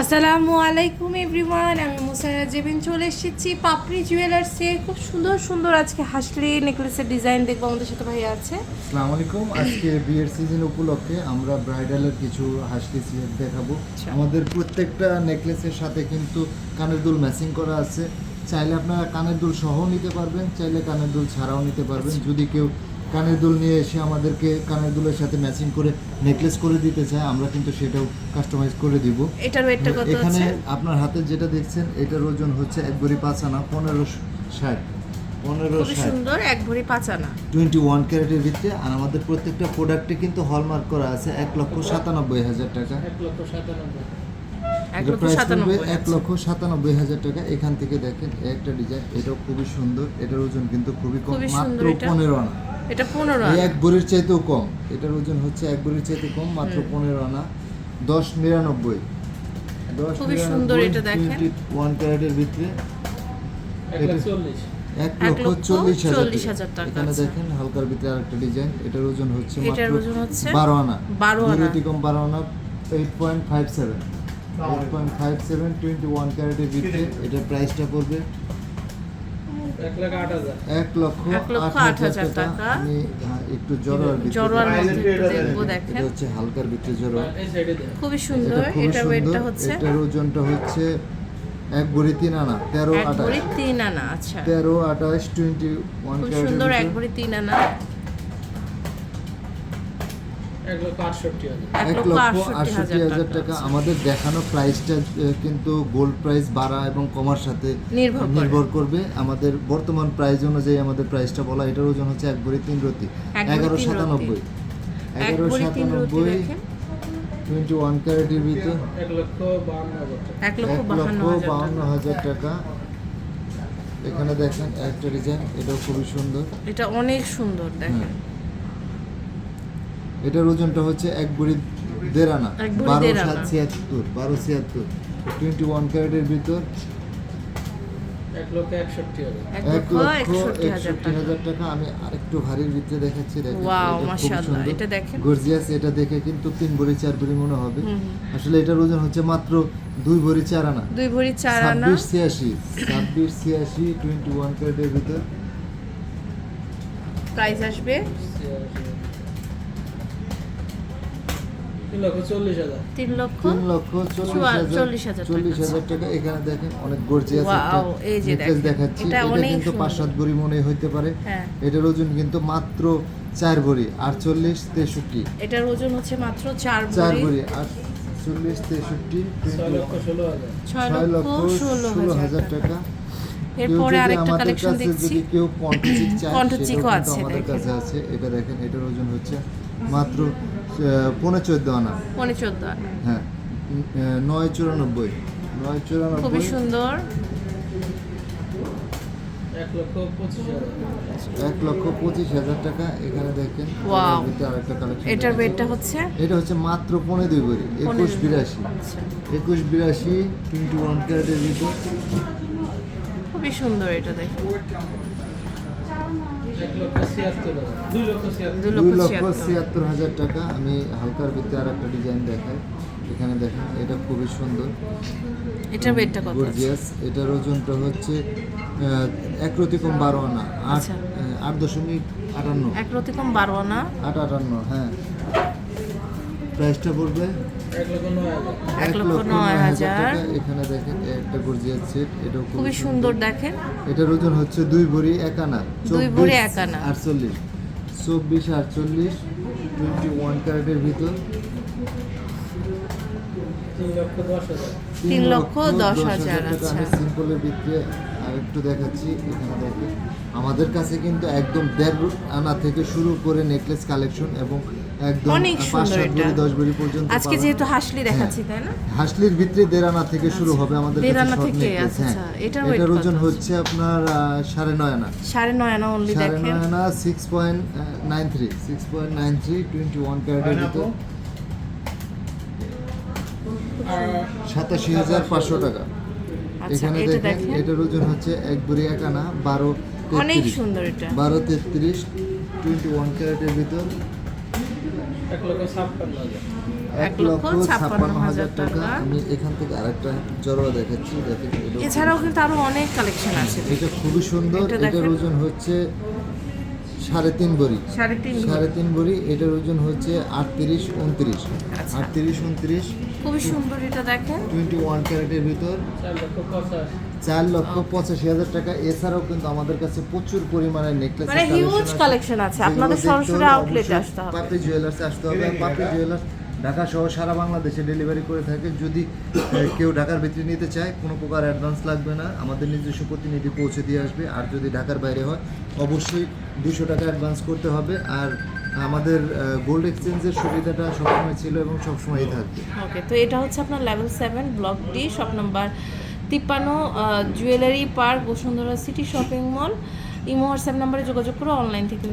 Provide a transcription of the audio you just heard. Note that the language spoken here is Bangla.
আসসালামু আলাইকুম এভরিওয়ান আমি মুসাইরা জেবিন চলে এসেছি পাপড়ি জুয়েলার্সে খুব সুন্দর সুন্দর আজকে হাসলি নেকলেসের ডিজাইন দেখব আমাদের সাথে ভাই আছে। আসসালামু আলাইকুম। আজকে বিয়ের সিজন উপলক্ষে আমরা ব্রাইডালের কিছু হাসলি সিলেট দেখাবো। আচ্ছা। আমাদের প্রত্যেকটা নেকলেসের সাথে কিন্তু কানের দুল ম্যাচিং করা আছে। চাইলে আপনারা কানের দুল সহ নিতে পারবেন চাইলে কানের দুল ছাড়াও নিতে পারবেন। আচ্ছা। যদি কেউ কানের দুল নিয়ে এসে আমাদেরকে কানের দুলের সাথে ম্যাচিং করে নেকলেস করে দিতে চায় আমরা কিন্তু সেটাও কাস্টমাইজ করে দিব। এটার ওয়েটটা কত এখানে আপনার হাতে যেটা দেখছেন এটার ওজন হচ্ছে এক ভরি পাঁচ আনা পনেরো ষাট। পনেরো সুন্দর এক ভরি পাঁচ আনা। টোয়েন্টি ওয়ান ক্যারেটের ভিতরে আর আমাদের প্রত্যেকটা প্রোডাক্টে কিন্তু হলমার্ক করা আছে এক লক্ষ সাতানব্বই হাজার টাকা। এক লক্ষ সাতানব্বই। এক লক্ষ সাতানব্বই হাজার। টাকা। এখান থেকে দেখেন একটা ডিজাইন এটাও খুবই সুন্দর এটার ওজন কিন্তু খুবই কম মাত্র পনেরো আনা। এটা পনেরো এই আনা এক বড়ির চাইতেও কম। এটার ওজন হচ্ছে এক বড়ির চাইতে কম মাত্র পনেরো আনা। দশ নিরানব্বই। দশ খুবই সুন্দর এটা দেখেন। ওয়ান ক্যারেটের ভিতরে। এটা- এক এক লক্ষ চল্লিশ হাজার টাকা। এখানে আচ্ছা। দেখেন হালকার ভিতরে আরেকটা ডিজাইন। এটার ওজন হচ্ছে এটার ওজন হচ্ছে বারো আনা। 12 আনা। কম বারো আনা eight point five seven eight point five seven twenty one ক্যারেটের ভিতরে। এটার প্রাইসটা পড়বে এক লক্ষ আট হাজার টাকা। আমি হ্যাঁ, একটু জড়োয়ার জড়োয়ার এটা হচ্ছে হালকার ভিতরে জড়োয়া খুবই সুন্দর খুবই এটার ওয়েটটা সুন্দর। হচ্ছে। এটার ওজনটা হচ্ছে এক ভরি তিন আনা তেরো আঠাশ। তিন আনা আচ্ছা। তেরো আঠাশ টোয়েন্টি ওয়ান সুন্দর এক ভরি তিন আনা। এক লক্ষ আটষট্টি হাজার। টাকা। আমাদের দেখানো প্রাইসটা কিন্তু গোল্ড প্রাইস বাড়া এবং কমার সাথে নির্ভর করবে। আমাদের বর্তমান প্রাইস অনুযায়ী আমাদের প্রাইসটা বলা এটার ওজন হচ্ছে এক ভরি তিন রতি। এগারো সাতানব্বই। এগারো সাতানব্বই। টোয়েন্টি ওয়ান ক্যারেটের ভিতর। এক লক্ষ বাহান্ন হাজার টাকা। এখানে দেখেন একটা ডিজাইন এটাও খুবই সুন্দর। এটা অনেক সুন্দর দেখেন। হ্যাঁ। এটার ওজনটা হচ্ছে এক ভরি দেড় আনা বারো সাত ছিয়াত্তর বারো ছিয়াত্তর। টোয়েন্টি ওয়ান ক্যারেটের ভিতর এক লক্ষ লক্ষ একষট্টি হাজার টাকা। আমি আরেকটু ভারীর ভিতরে দেখাচ্ছি এটা খুব মাশাআল্লাহ, সুন্দর। এটা দেখেন। গর্জিয়াস এটা দেখে কিন্তু তিন ভরি চার ভরি মনে হবে। আসলে এটার ওজন হচ্ছে মাত্র দুই ভরি চার আনা। দুই ভরি চার আনা। ছাব্বিশ ছিয়াশি ছাব্বিশ ছিয়াশি টোয়েন্টি ওয়ান ক্যারেটের ভিতর। প্রাইস আসবে? তিন লক্ষ তিন লক্ষ চল্লিশ হাজার চল্লিশ হাজার টাকা। চল্লিশ হাজার টাকা। এখানে দেখেন অনেক গর্জিয়াস Wow, এই যে দেখেন। দেখাচ্ছি। এটা এটা কিন্তু পাঁচ সাত ভরি মনে হইতে পারে। হ্যাঁ। এটার ওজন কিন্তু মাত্র চার ভরি আটচল্লিশ তেষট্টি। এটার ওজন হচ্ছে মাত্র চার চার ভরি ভরি আটচল্লিশ তেষট্টি ছয় ছয় লক্ষ ষোলো হাজার টাকা। এরপরে আরেকটা কালেকশন দেখছি। কেউ চায় আছে, আমাদের কাছে আছে। এটা দেখেন এটার ওজন হচ্ছে মাত্র পৌনে চোদ্দ আনা। পনে চোদ্দ আনা। হ্যাঁ নয় চুরানব্বই। নয় খুবই সুন্দর। এক লক্ষ পঁচিশ হাজার। টাকা। এখানে দেখেন. আরেকটা কালেকশন এটার ওয়েটটা হচ্ছে? এটা হচ্ছে মাত্র পনেরো দুই ভরি একুশ বিরাশি। আচ্ছা। একুশ বিরাশি টোয়েন্টি ওয়ান ক্যারেটের ভিতর। খুবই সুন্দর এটা দেখেন। দুই দুই লক্ষ লক্ষ ছিয়াত্তর হাজার টাকা। আমি হালকার ভিতরে আর একটা ডিজাইন দেখাই। এখানে দেখেন এটা খুবই সুন্দর। এটার ওয়েটটা কত আছে? গর্জিয়াস এটার ওজনটা হচ্ছে এক বারো আনা। আট আচ্ছা। আট দশমিক আটান্ন। এক বারো আনা। আট আটান্ন হ্যাঁ। প্রাইসটা পড়বে এক লক্ষ নয় হাজার এখানে দেখেন একটা গর্জিয়াস সেট এটাও খুবই সুন্দর। দেখেন। এটার ওজন হচ্ছে দুই ভরি এক আনা দুই ভরি এক আনা। আটচল্লিশ চব্বিশ আটচল্লিশ টোয়েন্টি ওয়ান ক্যারেটের ভিতর। তিন লক্ষ দশ হাজার, আচ্ছা। সিম্পলের ভিতরে আরেকটু দেখাচ্ছি এখানে দেখেন। আমাদের কাছে কিন্তু একদম দেড় আনা থেকে শুরু করে নেকলেস কালেকশন এবং একদম অনেক সুন্দর এটা। ভরি পর্যন্ত আজকে যেহেতু হাসলি দেখাচ্ছি তাই না? হাসলির ভিতরে দেড় আনা থেকে শুরু হবে আমাদের থেকে, আচ্ছা, হ্যাঁ। আচ্ছা। এটার ওজন হচ্ছে আপনার আহ, সাড়ে নয় আনা। সাড়ে নয় আনা অনলি সাড়ে দেখেন। নয় আনা six point nine three six point nine three twenty one ক্যারেটের ভিতর। সাতাশি হাজার পাঁচশো টাকা। আচ্ছা এখানে এটা দেখেন এটার ওজন হচ্ছে এক বুড়ি এক আনা বারো অনেক সুন্দর এটা। বারো তেত্রিশ টোয়েন্টি ওয়ান ক্যারেটের ভিতর। এক লক্ষ ছাপ্পান্ন হাজার। টাকা। আমি এখান থেকে আরেকটা জড়ো দেখাচ্ছি এছাড়াও কিন্তু আরও অনেক কালেকশন আছে। এটা খুবই সুন্দর এটা এটার ওজন হচ্ছে সাড়ে তিন বড়ি সাড়ে তিন সাড়ে তিন বড়ি এটার ওজন হচ্ছে আটত্রিশ উনত্রিশ। আচ্ছা। আটত্রিশ উনত্রিশ। খুবই সুন্দর এটা দেখেন। টোয়েন্টি ওয়ান ক্যারেটের ভিতর। চার লক্ষ পঁচাশি হাজার টাকা। এছাড়াও কিন্তু আমাদের কাছে প্রচুর পরিমাণে নেকলেস মানে হিউজ কালেকশন আছে। আপনাদের সরাসরি আউটলেটে আসতে হবে। পাপড়ি জুয়েলার্স আসতে হবে। পাপড়ি জুয়েলার্স ঢাকা সহ সারা বাংলাদেশে ডেলিভারি করে থাকে। যদি কেউ ঢাকার ভিতরে নিতে চায়, কোনো প্রকার অ্যাডভান্স লাগবে না। আমাদের নিজস্ব প্রতিনিধি পৌঁছে দিয়ে আসবে। আর যদি ঢাকার বাইরে হয়, অবশ্যই দুশো টাকা অ্যাডভান্স করতে হবে। আর আমাদের গোল্ড এক্সচেঞ্জের সুবিধাটা সবসময় ছিল এবং সবসময়ই থাকবে। ওকে তো এটা হচ্ছে আপনার level seven block D shop number তিপ্পান্ন jewellery park Bashundhara city shopping mall imo WhatsApp নাম্বারে যোগাযোগ করে অনলাইন থেকে